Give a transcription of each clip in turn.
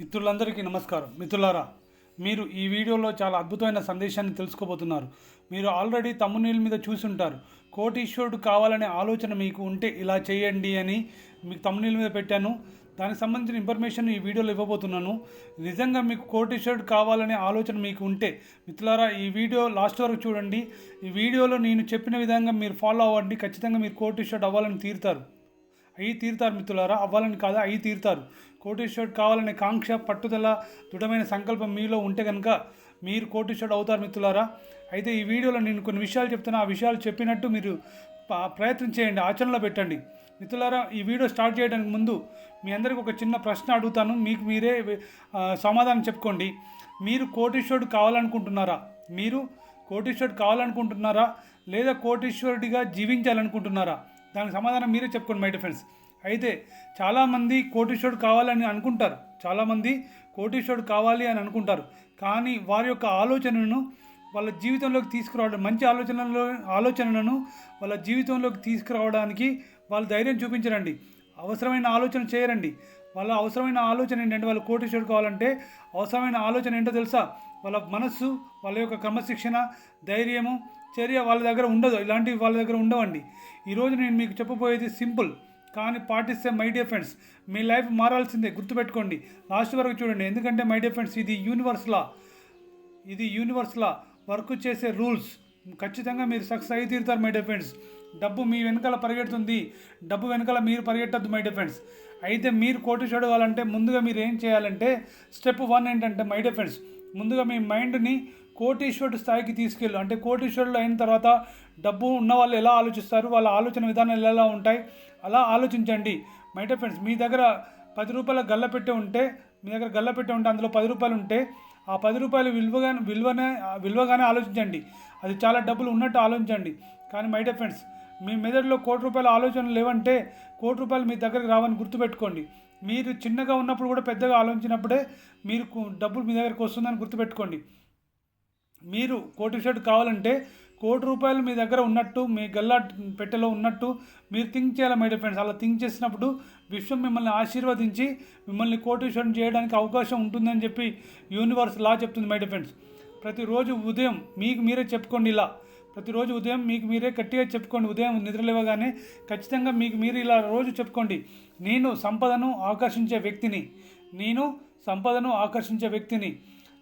మిత్రులందరికీ నమస్కారం. మిత్రులారా మీరు ఈ వీడియోలో చాలా అద్భుతమైన సందేశాన్ని తెలుసుకోబోతున్నారు. మీరు ఆల్రెడీ తమ్మునీళ్ళ మీద చూసి ఉంటారు కోటీశ్వరుడు కావాలనే ఆలోచన మీకు ఉంటే ఇలా చేయండి అని మీకు తమ్మునీళ్ళ మీద పెట్టాను. దానికి సంబంధించిన ఇన్ఫర్మేషన్ ఈ వీడియోలో ఇవ్వబోతున్నాను. నిజంగా మీకు కోటీశ్వరుడు కావాలనే ఆలోచన మీకు ఉంటే మిత్రులారా ఈ వీడియో లాస్ట్ వరకు చూడండి. ఈ వీడియోలో నేను చెప్పిన విధంగా మీరు ఫాలో అవ్వండి. ఖచ్చితంగా మీరు కోటీశ్వరుడు అవ్వాలని తీరుతారు. అయి తీరుతారు మిత్రులారా. అవ్వాలని కాదా అయి తీరుతారు. కోటీశ్వరుడు కావాలనే కాంక్ష పట్టుదల దృఢమైన సంకల్పం మీలో ఉంటే కనుక మీరు కోటీశ్వరుడు అవుతారు మిత్రులారా. అయితే ఈ వీడియోలో నేను కొన్ని విషయాలు చెప్తున్నా. ఆ విషయాలు చెప్పినట్టు మీరు ప్రయత్నం చేయండి. ఆచరణలో పెట్టండి. మిత్రులారా ఈ వీడియో స్టార్ట్ చేయడానికి ముందు మీ అందరికి ఒక చిన్న ప్రశ్న అడుగుతాను. మీకు మీరే సమాధానం చెప్పుకోండి. మీరు కోటీశ్వరుడు కావాలనుకుంటున్నారా? మీరు కోటీశ్వరుడు కావాలనుకుంటున్నారా? లేదా కోటీశ్వరుడిగా జీవించాలనుకుంటున్నారా? దానికి సమాధానం మీరే చెప్పుకోండి మై డిఫెన్స్ అయితే చాలామంది కోటీశ్వరుడు కావాలని అనుకుంటారు. చాలామంది కోటీశ్వరుడు కావాలి అని అనుకుంటారు. కానీ వారి యొక్క ఆలోచనను వాళ్ళ జీవితంలోకి తీసుకురావడం మంచి ఆలోచనలో ఆలోచనలను వాళ్ళ జీవితంలోకి తీసుకురావడానికి వాళ్ళు ధైర్యం చూపించరండి. అవసరమైన ఆలోచన చేయరండి. వాళ్ళ అవసరమైన ఆలోచన ఏంటంటే వాళ్ళు కోటీశ్వరుడు కావాలంటే అవసరమైన ఆలోచన ఏంటో తెలుసా? వాళ్ళ మనస్సు వాళ్ళ యొక్క క్రమశిక్షణ ధైర్యము చర్య వాళ్ళ దగ్గర ఉండదు. ఇలాంటివి వాళ్ళ దగ్గర ఉండవండి. ఈరోజు నేను మీకు చెప్పబోయేది సింపుల్. కానీ పాటిస్తే మై డియర్ ఫ్రెండ్స్ మీ లైఫ్ మారాల్సిందే. గుర్తుపెట్టుకోండి లాస్ట్ వరకు చూడండి. ఎందుకంటే మై డియర్ ఫ్రెండ్స్ ఇది యూనివర్స్ లా ఇది యూనివర్స్లా వర్క్ చేసే రూల్స్. ఖచ్చితంగా మీరు సక్సెస్ అయి తీరుతారు మై డిఫెండ్స్ డబ్బు మీ వెనకాల పరిగెడుతుంది. డబ్బు వెనకాల మీరు పరిగెట్టద్దు మై డిఫెండ్స్ అయితే మీరు కోటీశ్వరుడు అవ్వాలంటే ముందుగా మీరు ఏం చేయాలంటే స్టెప్ వన్ ఏంటంటే మై డిఫెండ్స్ ముందుగా మీ మైండ్ని కోటీశ్వరుడు స్థాయికి తీసుకెళ్ళు. అంటే కోటీశ్వరుడు అయిన తర్వాత డబ్బు ఉన్న వాళ్ళు ఎలా ఆలోచిస్తారు? వాళ్ళ ఆలోచన విధానాలు ఎలా ఉంటాయి? అలా ఆలోచించండి. మై ఫ్రెండ్స్ మీ దగ్గర పది రూపాయల గల్ల పెట్టి ఉంటే మీ దగ్గర గల్ల పెట్టి ఉంటే అందులో పది రూపాయలు ఉంటే ఆ పది రూపాయలు విలువగా విలువనే విలువగానే ఆలోచించండి. అది చాలా డబ్బులు ఉన్నట్టు ఆలోచించండి. కానీ మై ఫ్రెండ్స్ మీ మెదడులో కోటి రూపాయల ఆలోచనలు లేవంటే కోటి రూపాయలు మీ దగ్గరకు రావని గుర్తుపెట్టుకోండి. మీరు చిన్నగా ఉన్నప్పుడు కూడా పెద్దగా ఆలోచించినప్పుడే మీరు డబ్బులు మీ దగ్గరికి వస్తుందని గుర్తుపెట్టుకోండి. మీరు కోటీశ్వరుడు కావాలంటే కోటి రూపాయలు మీ దగ్గర ఉన్నట్టు మీ గల్లా పెట్టెలో ఉన్నట్టు మీరు థింక్ చేయాలి మై డియర్ ఫ్రెండ్స్? అలా థింక్ చేసినప్పుడు విశ్వం మిమ్మల్ని ఆశీర్వదించి మిమ్మల్ని కోటీశ్వరుని చేయడానికి అవకాశం ఉంటుందని చెప్పి యూనివర్స్ లా చెప్తుంది మై డియర్ ఫ్రెండ్స్. ప్రతిరోజు ఉదయం మీకు మీరే చెప్పుకోండి ఇలా. ప్రతిరోజు ఉదయం మీకు మీరే గట్టిగా చెప్పుకోండి. ఉదయం నిద్రలేవగానే ఖచ్చితంగా మీకు మీరు ఇలా రోజు చెప్పుకోండి. నేను సంపదను ఆకర్షించే వ్యక్తిని. నేను సంపదను ఆకర్షించే వ్యక్తిని.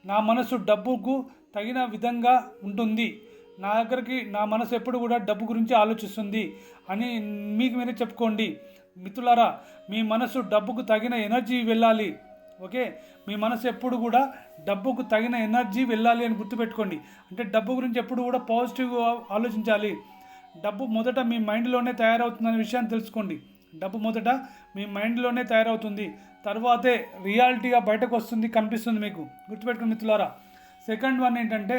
నా మనసు డబ్బుకు తగిన విధంగా ఉంటుంది. నా దగ్గరికి నా మనసు ఎప్పుడు కూడా డబ్బు గురించి ఆలోచిస్తుంది అని మీకు మీరే చెప్పుకోండి. మిత్రులారా మీ మనసు డబ్బుకు తగిన ఎనర్జీ వెళ్ళాలి. ఓకే? మీ మనసు ఎప్పుడు కూడా డబ్బుకు తగిన ఎనర్జీ వెళ్ళాలి అని గుర్తుపెట్టుకోండి. అంటే డబ్బు గురించి ఎప్పుడు కూడా పాజిటివ్గా ఆలోచించాలి. డబ్బు మొదట మీ మైండ్లోనే తయారవుతుందనే విషయాన్ని తెలుసుకోండి. డబ్బు మొదట మీ మైండ్లోనే తయారవుతుంది. తర్వాతే రియాలిటీగా బయటకు వస్తుంది కనిపిస్తుంది మీకు. గుర్తుపెట్టుకుని మిత్రులారా. సెకండ్ వన్ ఏంటంటే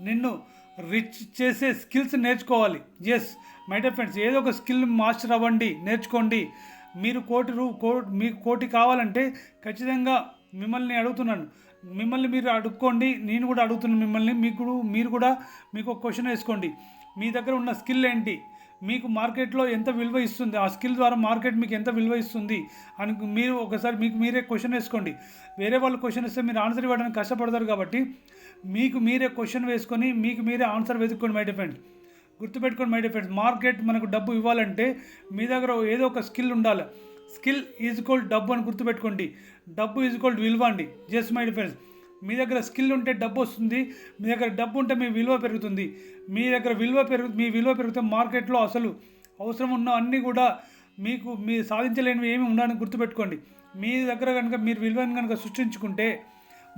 నిన్ను రిచ్ చేసే స్కిల్స్ నేర్చుకోవాలి. ఎస్ మై డియర్ ఫ్రెండ్స్ ఏదో ఒక స్కిల్ మాస్టర్ అవ్వండి నేర్చుకోండి. మీరు కోటి రూ కో మీకు కోటి కావాలంటే ఖచ్చితంగా మిమ్మల్ని అడుగుతున్నాను. మిమ్మల్ని మీరు అడుక్కోండి నేను కూడా అడుగుతున్నాను మిమ్మల్ని. మీకు మీరు కూడా మీకు ఒక క్వశ్చన్ వేసుకోండి. మీ దగ్గర ఉన్న స్కిల్ ఏంటి? మీకు మార్కెట్లో ఎంత విలువ ఇస్తుంది? ఆ స్కిల్ ద్వారా మార్కెట్ మీకు ఎంత విలువ ఇస్తుంది? అని మీరు ఒకసారి మీకు మీరే క్వశ్చన్ వేసుకోండి. వేరే వాళ్ళు క్వశ్చన్ ఇస్తే మీరు ఆన్సర్ ఇవ్వడానికి కష్టపడతారు కాబట్టి మీకు మీరే క్వశ్చన్ వేసుకొని మీకు మీరే ఆన్సర్ వెతుక్కోండి మై డిఫెండ్ గుర్తుపెట్టుకోండి మై డిఫెండ్స్ మార్కెట్ మనకు డబ్బు ఇవ్వాలంటే మీ దగ్గర ఏదో ఒక స్కిల్ ఉండాలి. స్కిల్ ఈజ్ ఈక్వల్ డబ్బు అని గుర్తుపెట్టుకోండి. డబ్బు ఈజ్ ఈక్వల్ విలువ అండి. జస్ట్ మై డిఫెండ్స్ మీ దగ్గర స్కిల్ ఉంటే డబ్బు వస్తుంది మీ దగ్గర డబ్బు ఉంటే మీ విలువ పెరుగుతుంది. మీ దగ్గర విలువ పెరుగు మీ విలువ పెరిగితే మార్కెట్లో అసలు అవసరం ఉన్న అన్నీ కూడా మీకు మీ సాధించలేనివి ఏమి ఉండాలని గుర్తుపెట్టుకోండి. మీ దగ్గర కనుక మీరు విలువను కనుక సృష్టించుకుంటే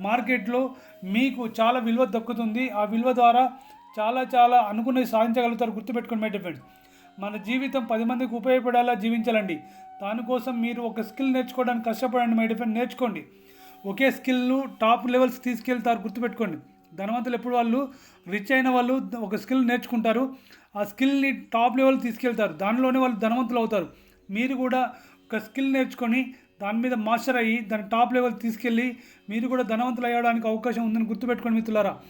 మార్కెట్లో మీకు చాలా విలువ దక్కుతుంది. ఆ విలువ ద్వారా చాలా చాలా అనుకున్నది సాధించగలుగుతారు గుర్తుపెట్టుకోండి మై ఫ్రెండ్స్ మన జీవితం పది మందికి ఉపయోగపడేలా జీవించాలండి. దానికోసం మీరు ఒక స్కిల్ నేర్చుకోవడానికి కష్టపడండి మై డిఫెండ్ నేర్చుకోండి. ఒకే స్కిల్ను టాప్ లెవెల్స్ తీసుకెళ్తారు గుర్తుపెట్టుకోండి. ధనవంతులు ఎప్పుడు వాళ్ళు? రిచ్ అయిన వాళ్ళు ఒక స్కిల్ నేర్చుకుంటారు. ఆ స్కిల్ని టాప్ లెవెల్ తీసుకెళ్తారు. దానిలోనే వాళ్ళు ధనవంతులు అవుతారు. మీరు కూడా ఒక స్కిల్ నేర్చుకొని దాని మీద మాస్టర్ అయ్యి దాని టాప్ లెవెల్ తీసుకెళ్ళి మీరు కూడా ధనవంతులు అయ్యడానికి అవకాశం ఉందని గుర్తుపెట్టుకోండి మిత్రులారా.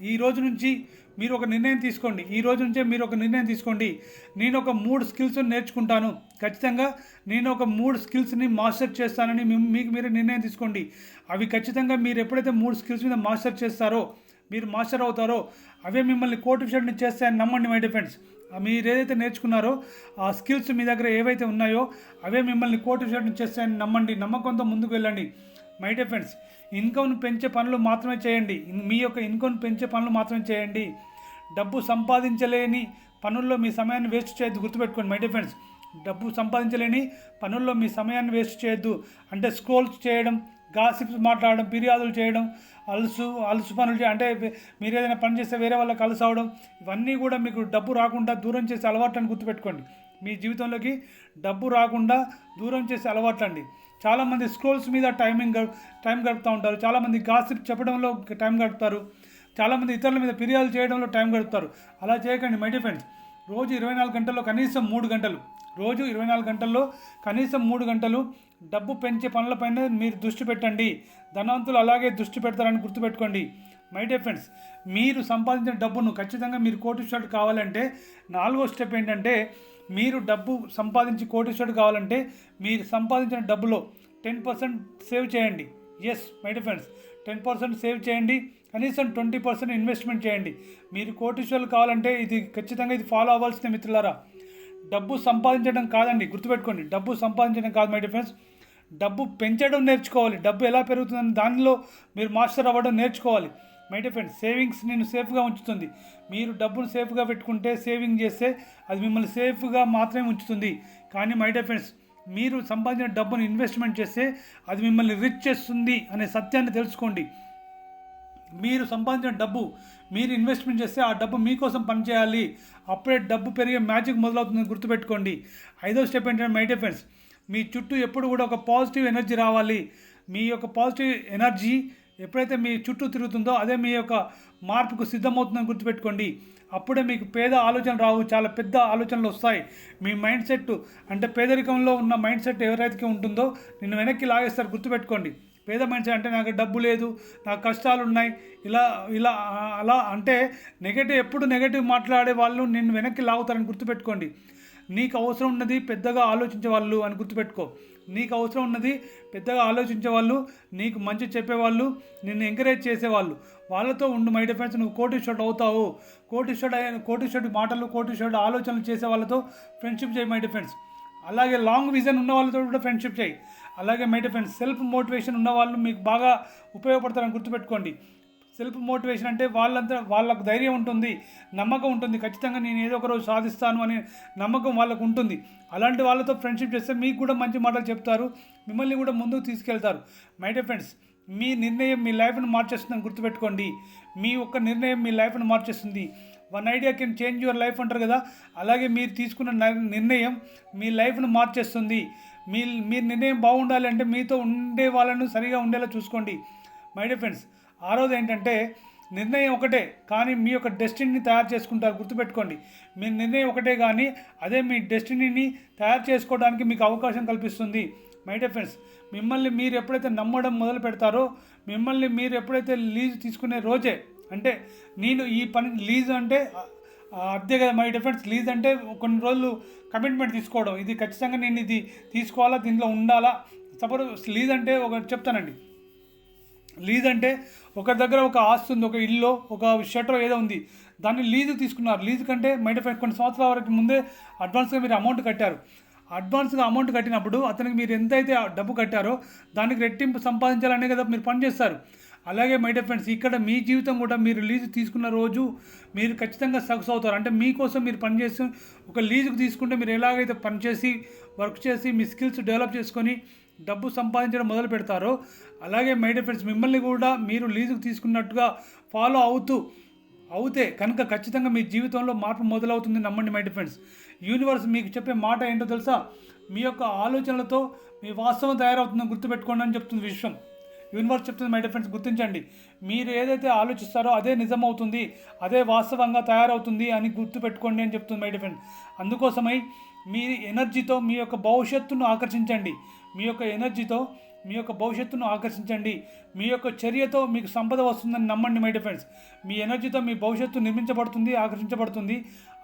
ఈ రోజు నుంచి మీరు ఒక నిర్ణయం తీసుకోండి. ఈ రోజు నుంచే మీరు ఒక నిర్ణయం తీసుకోండి. నేను ఒక మూడు స్కిల్స్ నేర్చుకుంటాను. ఖచ్చితంగా నేను ఒక మూడు స్కిల్స్ని మాస్టర్ చేస్తానని మీకు మీరు నిర్ణయం తీసుకోండి. అవి ఖచ్చితంగా మీరు ఎప్పుడైతే మూడు స్కిల్స్ మీద మాస్టర్ చేస్తారో మీరు మాస్టర్ అవుతారో అవే మిమ్మల్ని కోటి విషయాన్ని చేస్తాయని నమ్మండి మై డిఫెండ్స్ మీరు ఏదైతే నేర్చుకున్నారో ఆ స్కిల్స్ మీ దగ్గర ఏవైతే ఉన్నాయో అవే మిమ్మల్ని కోటి విషయాన్ని చేస్తాయని నమ్మండి నమ్మకంతో ముందుకు వెళ్ళండి. మై డిఫెండ్స్ ఫ్రెండ్స్ ఇన్కమ్ను పెంచే పనులు మాత్రమే చేయండి. మీ యొక్క ఇన్కమ్ను పెంచే పనులు మాత్రమే చేయండి. డబ్బు సంపాదించలేని పనుల్లో మీ సమయాన్ని వేస్ట్ చేయొద్దు గుర్తుపెట్టుకోండి మై డిఫెండ్స్ డబ్బు సంపాదించలేని పనుల్లో మీ సమయాన్ని వేస్ట్ చేయొద్దు. అంటే స్క్రోల్స్ చేయడం గాసిప్స్ మాట్లాడడం ఫిర్యాదులు చేయడం అలుసు అలుసు పనులు అంటే మీరు ఏదైనా పని చేస్తే వేరే వాళ్ళకి అలసు అవడం ఇవన్నీ కూడా మీకు డబ్బు రాకుండా దూరం చేసే అలవాట్లను గుర్తుపెట్టుకోండి. మీ జీవితంలోకి డబ్బు రాకుండా దూరం చేసే అలవాట్లండి. చాలామంది స్క్రోల్స్ మీద టైమింగ్ టైం గడుపుతూ ఉంటారు. చాలామంది గాసిప్ చెప్పడంలో టైం గడుపుతారు. చాలామంది ఇతరుల మీద ఫిర్యాదు చేయడంలో టైం గడుపుతారు. అలా చేయకండి మై డిఫెండ్స్ రోజు ఇరవై నాలుగు గంటల్లో కనీసం మూడు గంటలు. రోజు ఇరవై నాలుగు గంటల్లో కనీసం మూడు గంటలు డబ్బు పెంచే పనులపైన మీరు దృష్టి పెట్టండి. ధనవంతులు అలాగే దృష్టి పెడతారని గుర్తుపెట్టుకోండి. మై డియర్ ఫ్రెండ్స్ మీరు సంపాదించిన డబ్బును ఖచ్చితంగా మీరు కోటీశ్వరుడు కావాలంటే నాలుగో స్టెప్ ఏంటంటే మీరు డబ్బు సంపాదించి కోటీశ్వరుడు కావాలంటే మీరు సంపాదించిన డబ్బులో టెన్ పర్సెంట్ సేవ్ చేయండి. Yes my dear friends ten percent save చేయండి. కనీసం ట్వంటీ పర్సెంట్ ఇన్వెస్ట్మెంట్ చేయండి. మీరు కోటీశ్వరులు కావాలంటే ఇది ఖచ్చితంగా ఇది ఫాలో అవ్వాల్సిన మిత్రులారా. డబ్బు సంపాదించడం కాదండి గుర్తుపెట్టుకోండి. డబ్బు సంపాదించడం కాదు మై డిఫరెన్స్ డబ్బు పెంచడం నేర్చుకోవాలి. డబ్బు ఎలా పెరుగుతుందని దానిలో మీరు మాస్టర్ అవ్వడం నేర్చుకోవాలి. మై డిఫెండ్ సేవింగ్స్ నేను సేఫ్గా ఉంచుతుంది. మీరు డబ్బును సేఫ్గా పెట్టుకుంటే సేవింగ్ చేస్తే అది మిమ్మల్ని సేఫ్గా మాత్రమే ఉంచుతుంది. కానీ మై డిఫెండ్స్ మీరు సంపాదించిన డబ్బును ఇన్వెస్ట్మెంట్ చేస్తే అది మిమ్మల్ని రిచ్ చేస్తుంది అనే సత్యాన్ని తెలుసుకోండి. మీరు సంపాదించిన డబ్బు మీరు ఇన్వెస్ట్మెంట్ చేస్తే ఆ డబ్బు మీకోసం పనిచేయాలి. అప్పుడే డబ్బు పెరిగే మ్యాజిక్ మొదలవుతుందని గుర్తుపెట్టుకోండి. ఐదో స్టెప్ ఏంటంటే మై డిఫెన్స్ మీ చుట్టూ ఎప్పుడు కూడా ఒక పాజిటివ్ ఎనర్జీ రావాలి. మీ యొక్క పాజిటివ్ ఎనర్జీ ఎప్పుడైతే మీ చుట్టూ తిరుగుతుందో అదే మీ యొక్క మార్పుకు సిద్ధమవుతుందని గుర్తుపెట్టుకోండి. అప్పుడే మీకు పేద ఆలోచన రావు చాలా పెద్ద ఆలోచనలు వస్తాయి. మీ మైండ్ సెట్ అంటే పేదరికంలో ఉన్న మైండ్ సెట్ ఎవరైతే ఉంటుందో నిన్ను వెనక్కి లాగేస్తారు గుర్తుపెట్టుకోండి. పేద మనిషి అంటే నాకు డబ్బు లేదు నాకు కష్టాలు ఉన్నాయి ఇలా ఇలా అలా అంటే నెగటివ్ ఎప్పుడు నెగటివ్ మాట్లాడే వాళ్ళు నిన్ను వెనక్కి లాగుతారని గుర్తుపెట్టుకోండి. నీకు అవసరం ఉన్నది పెద్దగా ఆలోచించే వాళ్ళు అని గుర్తుపెట్టుకో. నీకు అవసరం ఉన్నది పెద్దగా ఆలోచించే వాళ్ళు నీకు మంచి చెప్పేవాళ్ళు నిన్ను ఎంకరేజ్ చేసేవాళ్ళు. వాళ్ళతో ఉండు మై డిఫెన్స్ నువ్వు కోటీశ్వరుడు అవుతావు. కోటీశ్వరుడు అయిన కోటీశ్వరుడు మాటలు కోటీశ్వరుడు ఆలోచనలు చేసే వాళ్ళతో ఫ్రెండ్షిప్ చేయి మై డిఫెన్స్ అలాగే లాంగ్ విజన్ ఉన్న వాళ్ళతో కూడా ఫ్రెండ్షిప్ చేయి. అలాగే మై ఫ్రెండ్స్ సెల్ఫ్ మోటివేషన్ ఉన్న వాళ్ళు మీకు బాగా ఉపయోగపడతారని గుర్తుపెట్టుకోండి. సెల్ఫ్ మోటివేషన్ అంటే వాళ్ళంతా వాళ్ళకు ధైర్యం ఉంటుంది నమ్మకం ఉంటుంది. ఖచ్చితంగా నేను ఏదో ఒక రోజు సాధిస్తాను అనే నమ్మకం వాళ్ళకు ఉంటుంది. అలాంటి వాళ్ళతో ఫ్రెండ్షిప్ చేస్తే మీకు కూడా మంచి మాటలు చెప్తారు మిమ్మల్ని కూడా ముందుకు తీసుకెళ్తారు. మై డే ఫ్రెండ్స్ మీ నిర్ణయం మీ లైఫ్ను మార్చేస్తుందని గుర్తుపెట్టుకోండి. మీ ఒక్క నిర్ణయం మీ లైఫ్ను మార్చేస్తుంది. One idea can change your life అంటారు కదా. అలాగే మీరు తీసుకున్న నిర్ణయం మీ లైఫ్ను మార్చేస్తుంది. మీ మీ నిర్ణయం బాగుండాలి అంటే మీతో ఉండే వాళ్ళను సరిగా ఉండేలా చూసుకోండి. మై డియర్ ఫ్రెండ్స్ ఆరోది ఏంటంటే నిర్ణయం ఒకటే కానీ మీ యొక్క డెస్టినీని తయారు చేసుకుంటారు గుర్తుపెట్టుకోండి. మీ నిర్ణయం ఒకటే కానీ అదే మీ డెస్టినీని తయారు చేసుకోవడానికి మీకు అవకాశం కల్పిస్తుంది. మై డియర్ ఫ్రెండ్స్ మిమ్మల్ని మీరు ఎప్పుడైతే నమ్మడం మొదలు పెడతారో మిమ్మల్ని మీరు ఎప్పుడైతే లీజ్ తీసుకునే రోజే అంటే నేను ఈ పని లీజ్ అంటే అదే కదా మై డిఫరెన్స్ లీజ్ అంటే కొన్ని రోజులు కమిట్మెంట్ తీసుకోవడం. ఇది ఖచ్చితంగా నేను ఇది తీసుకోవాలా దీనిలో ఉండాలా? సపోజ్ లీజ్ అంటే ఒక చెప్తానండి. లీజ్ అంటే ఒకరి దగ్గర ఒక ఆస్తి ఉంది ఒక ఇల్లు ఒక షటర్ ఏదో ఉంది. దాన్ని లీజు తీసుకున్నారు. లీజు కంటే మైండ్ ఎఫెక్ట్ కొన్ని సంవత్సరాల వరకు ముందే అడ్వాన్స్గా మీరు అమౌంట్ కట్టారు. అడ్వాన్స్గా అమౌంట్ కట్టినప్పుడు అతనికి మీరు ఎంతైతే డబ్బు కట్టారో దానికి రెట్టింపు సంపాదించాలనే కదా మీరు పని చేస్తారు. అలాగే మై డియర్ ఫ్రెండ్స్ ఇక్కడ మీ జీవితం కూడా మీరు లీజు తీసుకున్న రోజు మీరు ఖచ్చితంగా సక్సెస్ అవుతారు. అంటే మీకోసం మీరు పనిచేసి ఒక లీజుకు తీసుకుంటే మీరు ఎలాగైతే పనిచేసి వర్క్ చేసి మీ స్కిల్స్ డెవలప్ చేసుకొని డబ్బు సంపాదించడం మొదలు పెడతారో అలాగే మై డియర్ ఫ్రెండ్స్ మిమ్మల్ని కూడా మీరు లీజుకు తీసుకున్నట్టుగా ఫాలో అవుతూ అవుతే కనుక ఖచ్చితంగా మీ జీవితంలో మార్పు మొదలవుతుంది నమ్మండి మై డియర్ ఫ్రెండ్స్ యూనివర్స్ మీకు చెప్పే మాట ఏంటో తెలుసా? మీ యొక్క ఆలోచనలతో మీ వాస్తవం తయారవుతుందని గుర్తుపెట్టుకోండి అని చెప్తుంది విశ్వం. యూనివర్స్ చెప్తుంది మై డిఫరెన్స్ గుర్తించండి. మీరు ఏదైతే ఆలోచిస్తారో అదే నిజమవుతుంది అదే వాస్తవంగా తయారవుతుంది అని గుర్తుపెట్టుకోండి అని చెప్తుంది మై డిఫరెన్స్ అందుకోసమై మీ ఎనర్జీతో మీ యొక్క భవిష్యత్తును ఆకర్షించండి. మీ యొక్క ఎనర్జీతో మీ యొక్క భవిష్యత్తును ఆకర్షించండి. మీ యొక్క చర్యతో మీకు సంపద వస్తుందని నమ్మండి మై డిఫెండ్స్ మీ ఎనర్జీతో మీ భవిష్యత్తు నిర్మించబడుతుంది ఆకర్షించబడుతుంది.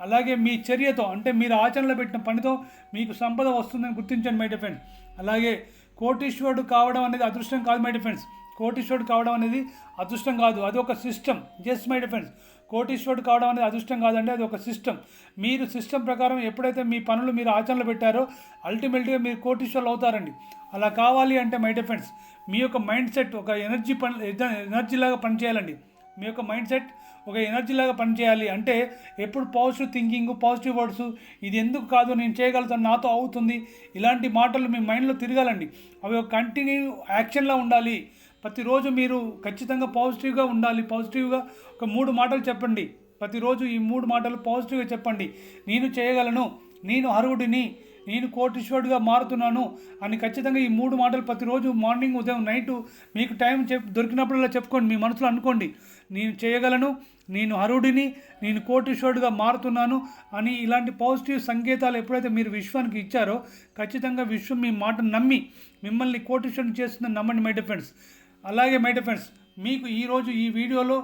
అలాగే మీ చర్యతో అంటే మీరు ఆచరణలో పెట్టిన పనితో మీకు సంపద వస్తుందని గుర్తించండి మై డిఫెండ్స్ అలాగే కోటీశ్వరుడు కావడం అనేది అదృష్టం కాదు మై డిఫెన్స్ కోటీశ్వరుడు కావడం అనేది అదృష్టం కాదు. అది ఒక సిస్టమ్ జస్ట్ మై డిఫెన్స్ కోటీశ్వరుడు కావడం అనేది అదృష్టం కాదండి అది ఒక సిస్టమ్ మీరు సిస్టమ్ ప్రకారం ఎప్పుడైతే మీ పనులు మీరు ఆచరణలో పెట్టారో అల్టిమేట్గా మీరు కోటీశ్వరులు అవుతారండి. అలా కావాలి అంటే మై డిఫెన్స్ మీ యొక్క మైండ్ సెట్ ఒక ఎనర్జీ పని ఎనర్జీ లాగా పనిచేయాలండి. మీ యొక్క మైండ్ సెట్ ఒక ఎనర్జీ లాగా పనిచేయాలి. అంటే ఎప్పుడు పాజిటివ్ థింకింగ్ పాజిటివ్ వర్డ్స్ ఇది ఎందుకు కాదు నేను చేయగలుగుతాను నాతో అవుతుంది ఇలాంటి మాటలు మీ మైండ్లో తిరగాలండి. అవి ఒక కంటిన్యూ యాక్షన్లా ఉండాలి. ప్రతిరోజు మీరు ఖచ్చితంగా పాజిటివ్గా ఉండాలి. పాజిటివ్గా ఒక మూడు మాటలు చెప్పండి. ప్రతిరోజు ఈ మూడు మాటలు పాజిటివ్గా చెప్పండి. నేను చేయగలను నేను అర్హుడిని నేను కోటీశ్వరుడిగా మారుతున్నాను అని ఖచ్చితంగా ఈ మూడు మాటలు ప్రతిరోజు మార్నింగ్ ఉదయం నైట్ మీకు టైం చెప్ దొరికినప్పుడల్లా చెప్పుకోండి. మీ మనసులో అనుకోండి. నేను చేయగలను నేను అరుడిని నేను కోటీశ్వరుడిగా మారుతున్నాను అని ఇలాంటి పాజిటివ్ సంకేతాలు ఎప్పుడైతే మీరు విశ్వానికి ఇచ్చారో ఖచ్చితంగా విశ్వం మీ మాట నమ్మి మిమ్మల్ని కోటీశ్వరుని చేస్తుందని నమ్మండి మై డిఫెండ్స్ అలాగే మై డిఫెండ్స్ మీకు ఈరోజు ఈ వీడియోలో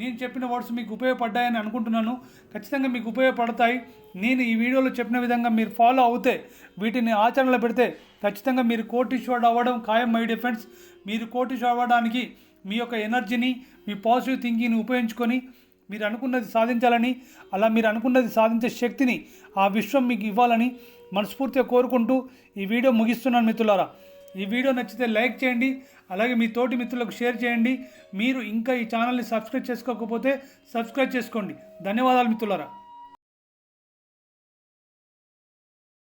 నేను చెప్పిన వర్డ్స్ మీకు ఉపయోగపడ్డాయని అనుకుంటున్నాను. ఖచ్చితంగా మీకు ఉపయోగపడతాయి. నేను ఈ వీడియోలో చెప్పిన విధంగా మీరు ఫాలో అవుతే వీటిని ఆచరణలో పెడితే ఖచ్చితంగా మీరు కోటీశ్వరుడు అవ్వడం ఖాయం మై డిఫెండ్స్ మీరు కోటీశ్వరుడు అవ్వడానికి మీ యొక్క ఎనర్జీని మీ పాజిటివ్ థింకింగ్ని ఉపయోగించుకొని మీరు అనుకున్నది సాధించాలని అలా మీరు అనుకున్నది సాధించే శక్తిని ఆ విశ్వం మీకు ఇవ్వాలని మనస్ఫూర్తిగా కోరుకుంటూ ఈ వీడియో ముగిస్తున్నాను మిత్రులారా. ఈ వీడియో నచ్చితే లైక్ చేయండి అలాగే మీ తోటి మిత్రులకు షేర్ చేయండి. మీరు ఇంకా ఈ ఛానల్ని సబ్స్క్రైబ్ చేసుకోకపోతే సబ్స్క్రైబ్ చేసుకోండి. ధన్యవాదాలు మిత్రులారా.